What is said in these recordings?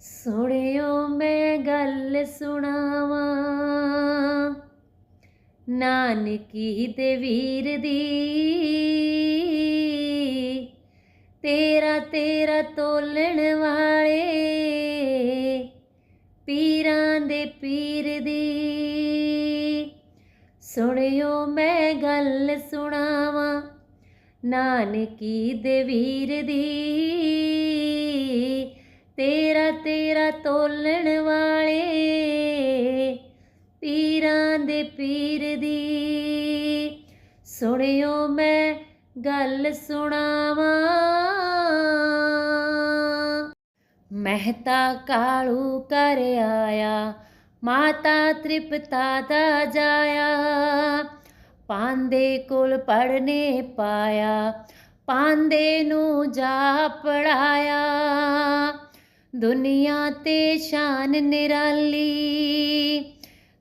ਸੁਣਿਓ ਮੈਂ ਗੱਲ ਸੁਣਾਵਾਂ। ਨਾਨਕੀ ਦੇ ਵੀਰ ਦੀ। ਤੇਰਾ ਤੇਰਾ ਤੋਲਣ ਵਾਲੇ। ਪੀਰਾਂ ਦੇ ਪੀਰ ਦੀ। ਸੁਣਿਓ ਮੈਂ ਗੱਲ ਸੁਣਾਵਾਂ। ਨਾਨਕੀ ਦੇ ਵੀਰ ਦੀ। ਤੇਰਾ ਤੋਲਣ ਵਾਲੇ ਪੀਰਾਂ ਦੇ ਪੀਰ ਦੀ। ਸੁਣਿਓ ਮੈਂ ਗੱਲ ਸੁਣਾਵਾਂ। ਮਹਿਤਾ ਕਾਲੂ ਕਰ ਆਇਆ, ਮਾਤਾ ਤ੍ਰਿਪਤਾ ਦਾ ਜਾਇਆ। ਪਾਂਦੇ ਕੋਲ ਪੜਨੇ ਪਾਇਆ, ਪਾਂਦੇ ਨੂੰ ਜਾ ਪੜਾਇਆ ਦੁਨੀਆ ਤੇ ਸ਼ਾਨ ਨਿਰਾਲੀ,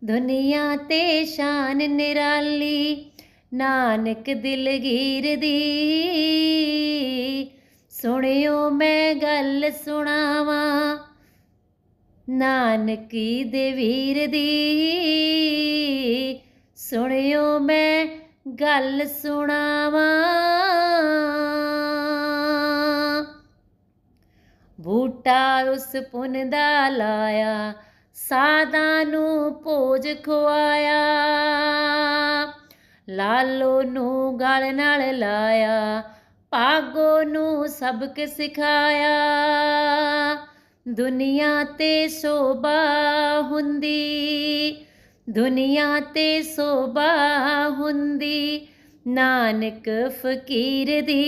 ਦੁਨੀਆ ਤੇ ਸ਼ਾਨ ਨਿਰਾਲੀ, ਨਾਨਕ ਦਿਲਗੀਰ ਦੀ ਸੁਣਿਓ ਮੈਂ ਗੱਲ ਸੁਣਾਵਾਂ, ਨਾਨਕੀ ਦੇ ਵੀਰ ਦੀ। ਸੁਣਿਓ ਮੈਂ ਗੱਲ ਸੁਣਾਵਾਂ। ਬੂਟਾ ਉਸ ਪੁੰਨ ਦਾ ਲਾਇਆ ਸਾਦਾ ਨੂੰ ਭੋਜ ਖਵਾਇਆ ਲਾਲੋ ਨੂੰ ਗਲ ਨਾਲ ਲਾਇਆ, ਭਾਗੋ ਨੂੰ ਸਬਕ ਸਿਖਾਇਆ। ਦੁਨੀਆ ਤੇ ਸੋਭਾ ਹੁੰਦੀ, ਦੁਨੀਆ ਤੇ ਸੋਭਾ ਹੁੰਦੀ, ਨਾਨਕ ਫਕੀਰ ਦੀ।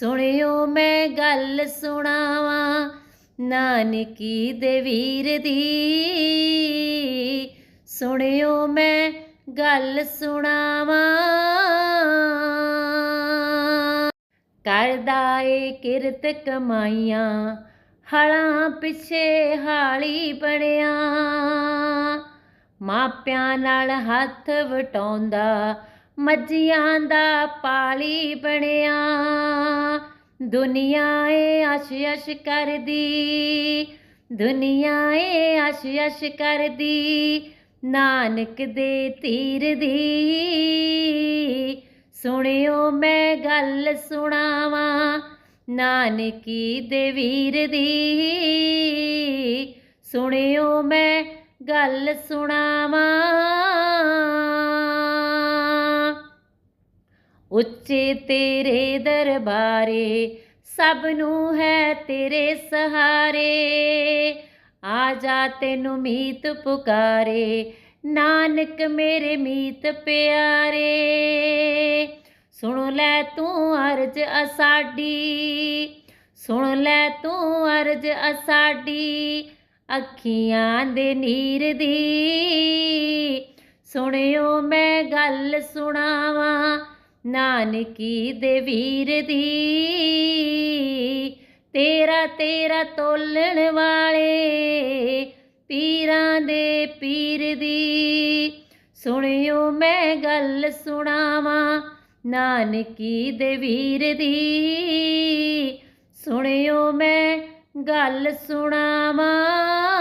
ਸੁਣਿਓ ਮੈਂ ਗੱਲ ਸੁਣਾਵਾਂ, ਨਾਨਕੀ ਦੇ ਵੀਰ ਦੀ। ਸੁਣਿਓ ਮੈਂ ਗੱਲ ਸੁਣਾਵਾਂ। ਕਰਦਾ ਏ ਕਿਰਤ ਕਮਾਈਆਂ, ਹਲਾਂ ਪਿੱਛੇ ਹਾਲੀ ਬਣਿਆ। ਮਾਪਿਆਂ ਨਾਲ ਹੱਥ ਵਟਾਉਂਦਾ ਮੱਝੀਆਂ ਦਾ ਪਾਲੀ ਬਣਿਆ। ਦੁਨੀਆ ਏ ਅਸ਼ ਅਸ਼ ਕਰਦੀ, ਦੁਨੀਆ ਏ ਅਸ਼ ਅਸ਼ ਕਰਦੀ, ਨਾਨਕ ਦੇ ਤੀਰ ਦੀ। ਸੁਣਿਓ ਮੈਂ ਗੱਲ ਸੁਣਾਵਾਂ, ਨਾਨਕੀ ਦੇ ਵੀਰ ਦੀ। ਸੁਣਿਓ ਮੈਂ ਗੱਲ ਸੁਣਾਵਾਂ। ਉੱਚੇ ਤੇਰੇ ਦਰਬਾਰੇ, ਸਭ ਨੂੰ ਹੈ ਤੇਰੇ ਸਹਾਰੇ। ਆ ਜਾ ਤੈਨੂੰ ਮੀਤ ਪੁਕਾਰੇ, ਨਾਨਕ ਮੇਰੇ ਮੀਤ ਪਿਆਰੇ। ਸੁਣ ਲੈ ਤੂੰ ਅਰਜ ਅਸਾਡੀ, ਸੁਣ ਲੈ ਤੂੰ ਅਰਜ ਅਸਾਡੀ, ਅੱਖੀਆਂ ਦੇ ਨੀਰ ਦੀ। ਸੁਣਿਓ ਮੈਂ ਗੱਲ ਸੁਣਾਵਾਂ ਨਾਨਕੀ ਦੇ ਵੀਰ ਦੀ। ਤੇਰਾ ਤੇਰਾ ਤੋਲਣ ਵਾਲੇ ਪੀਰਾਂ ਦੇ ਪੀਰ ਦੀ। ਸੁਣਿਓ ਮੈਂ ਗੱਲ ਸੁਣਾਵਾਂ ਨਾਨਕੀ ਦੇ ਵੀਰ ਦੀ। ਸੁਣਿਓ ਮੈਂ ਗੱਲ ਸੁਣਾਵਾਂ